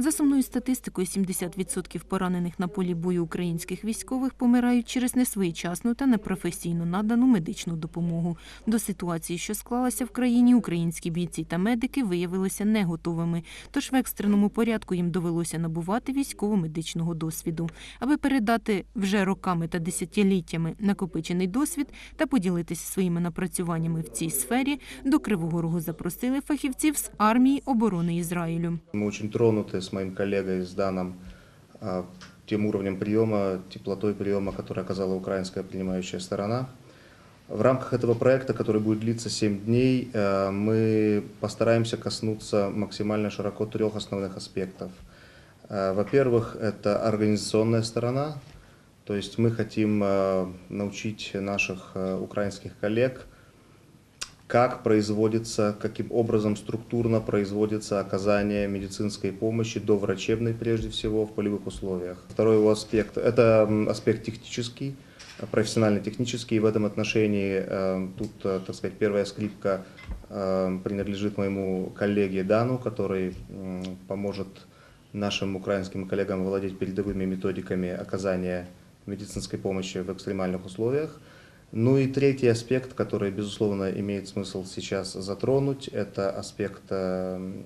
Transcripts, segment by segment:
За сумною статистикою, 70% поранених на полі бою українських військових помирають через несвоєчасну та непрофесійно надану медичну допомогу. До ситуації, що склалася в країні, українські бійці та медики виявилися не готовими. Тож в екстреному порядку їм довелося набувати військово-медичного досвіду, аби передати вже роками та десятиліттями накопичений досвід та поділитися своїми напрацюваннями в цій сфері. До Кривого Рогу запросили фахівців з армії оборони Ізраїлю. Мы очень тронуты с моим коллегой, с Даном, а, тем уровнем приема, теплотой приема, который оказала украинская принимающая сторона. В рамках этого проекта, который будет длиться 7 дней, э, мы постараемся коснуться максимально широко трех основных аспектов. Э, Во-первых, это организационная сторона, то есть мы хотим э, научить наших украинских коллег – как производится, каким образом структурно производится оказание медицинской помощи, доврачебной прежде всего, в полевых условиях. Второй его аспект – это аспект технический, профессионально-технический. И в этом отношении э, тут, э, так сказать, первая скрипка э, принадлежит моему коллеге Дану, который поможет нашим украинским коллегам владеть передовыми методиками оказания медицинской помощи в экстремальных условиях. Ну и третий аспект, который, безусловно, имеет смысл сейчас затронуть, это аспект э,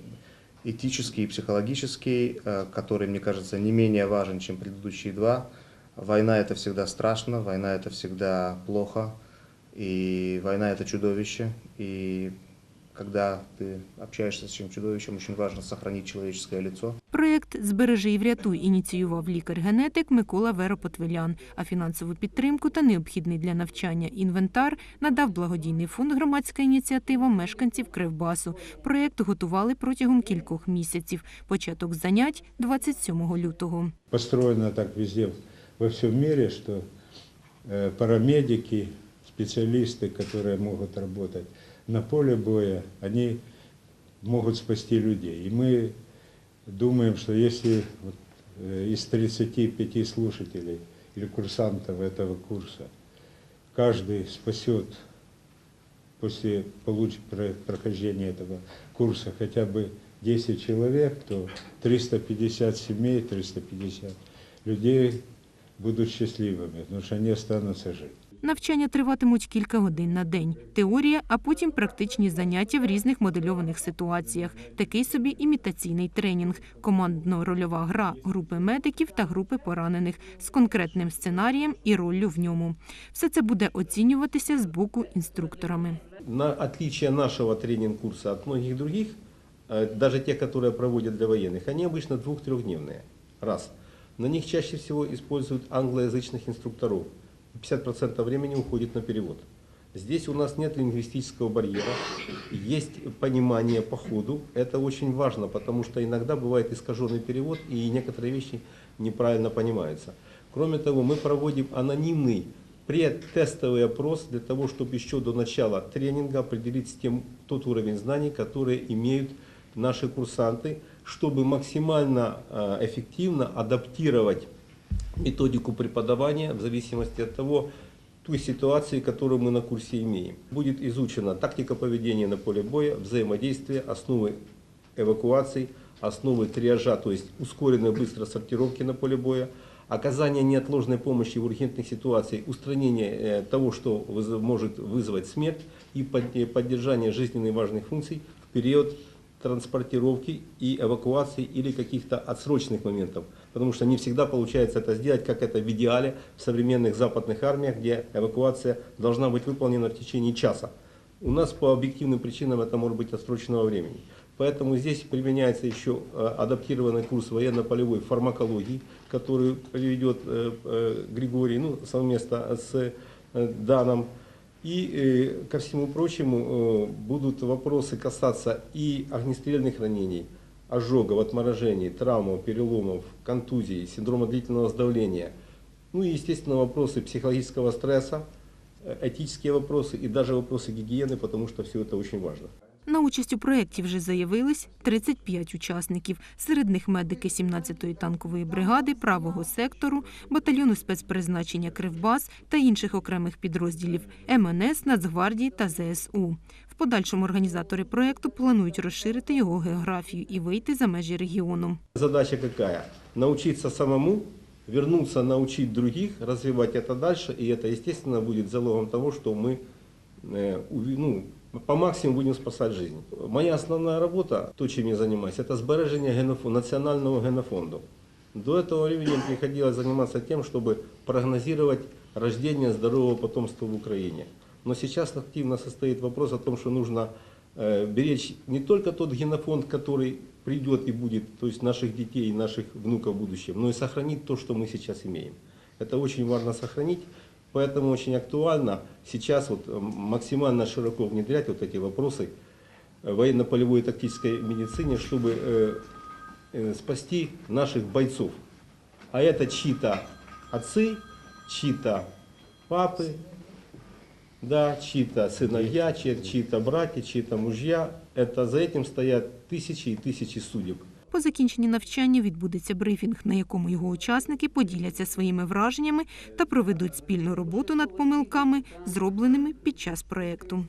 этический и психологический, э, который, мне кажется, не менее важен, чем предыдущие два. Война это всегда страшно, война это всегда плохо, и война это чудовище. И когда ты общаешься с этим чудовищем, очень важно сохранить человеческое лицо. Проєкт Збережи і врятуй ініціював лікар-генетик Микола Веропотвелян, а фінансову підтримку та необхідний для навчання інвентар надав благодійний фонд громадська ініціатива мешканців Кривбасу. Проєкт готували протягом кількох місяців. Початок занять 27 лютого. построено так везде во всем мире, что э, парамедики, специалисты, которые могут работать На поле боя, они могут спасти людей. И мы думаем, что если вот, э, из 35 слушателей или курсантов этого курса каждый спасет после прохождения этого курса хотя бы 10 человек, то 350 семей, 350 людей будут счастливыми, потому что они останутся жить. Навчання триватимуть кілька годин на день. Теорія, а потім практичні заняття в різних модельованих ситуаціях. Такий собі імітаційний тренінг, командно-рольова гра групи медиків та групи поранених з конкретним сценарієм і роллю в ньому. Все це буде оцінюватися з боку інструкторами. На отличие нашего тренинг-курса от многих других, э, даже те, которые проводят для военных, они обычно двух-трехдневные. Раз. На них чаще всего используют англоязычных инструкторов. 50% времени уходит на перевод. Здесь у нас нет лингвистического барьера, есть понимание по ходу. Это очень важно, потому что иногда бывает искаженный перевод и некоторые вещи неправильно понимаются. Кроме того, мы проводим анонимный предтестовый опрос для того, чтобы еще до начала тренинга определить тем, тот уровень знаний, которые имеют наши курсанты, чтобы максимально э, эффективно адаптировать методику преподавания в зависимости от того, той ситуации, которую мы на курсе имеем. Будет изучена тактика поведения на поле боя, взаимодействие, основы эвакуации, основы триажа, то есть ускоренной быстрой сортировки на поле боя, оказание неотложной помощи в ургентных ситуациях, устранение э, того, что может вызвать смерть и э, поддержание жизненно важных функций в период транспортировки и эвакуации или каких-то отсрочных моментов. Потому что не всегда получается это сделать, как это в идеале в современных западных армиях, где эвакуация должна быть выполнена в течение часа. У нас по объективным причинам это может быть отсроченного времени. Поэтому здесь применяется еще э, адаптированный курс военно-полевой фармакологии, который ведет э, э, Григорий ну, совместно с Даном. И ко всему прочему будут вопросы касаться и огнестрельных ранений, ожогов, отморожений, травм, переломов, контузий, синдрома длительного сдавления. Ну и, естественно, вопросы психологического стресса, э, этические вопросы и даже вопросы гигиены, потому что все это очень важно. На участь у проєкті вже заявились 35 учасників. Серед них медики 17-ї танкової бригади, правого сектору, батальйону спецпризначення Кривбас та інших окремих підрозділів МНС, Нацгвардії та ЗСУ. В подальшому організатори проєкту планують розширити його географію і вийти за межі регіону. Задача какая? Научиться самому, вернуться, научить других, развивать это дальше, и это, естественно, будет залогом того, что мы э, уви- ну, по максимуму будем спасать жизнь. Моя основная работа, то, чем я занимаюсь, это сбережение генофо- национального генофонда. До этого времени приходилось заниматься тем, чтобы прогнозировать рождение здорового потомства в Украине. Но сейчас активно состоит вопрос о том, что нужно э, беречь не только тот генофонд, который придет и будет, то есть наших детей и наших внуков в будущем, но и сохранить то, что мы сейчас имеем. Это очень важно сохранить, поэтому очень актуально сейчас вот э, максимально широко внедрять вот эти вопросы э, военно-полевой и тактической медицине, чтобы э, э, спасти наших бойцов. А это чьи-то отцы, чьи-то папы, да, чьи-то сыновья, чьи- чьи-то братья, чьи-то мужья. Это за этим стоят тысячи и тысячи судеб. По закінченні навчання відбудеться брифінг, на якому його учасники поділяться своїми враженнями та проведуть спільну роботу над помилками, зробленими під час проєкту.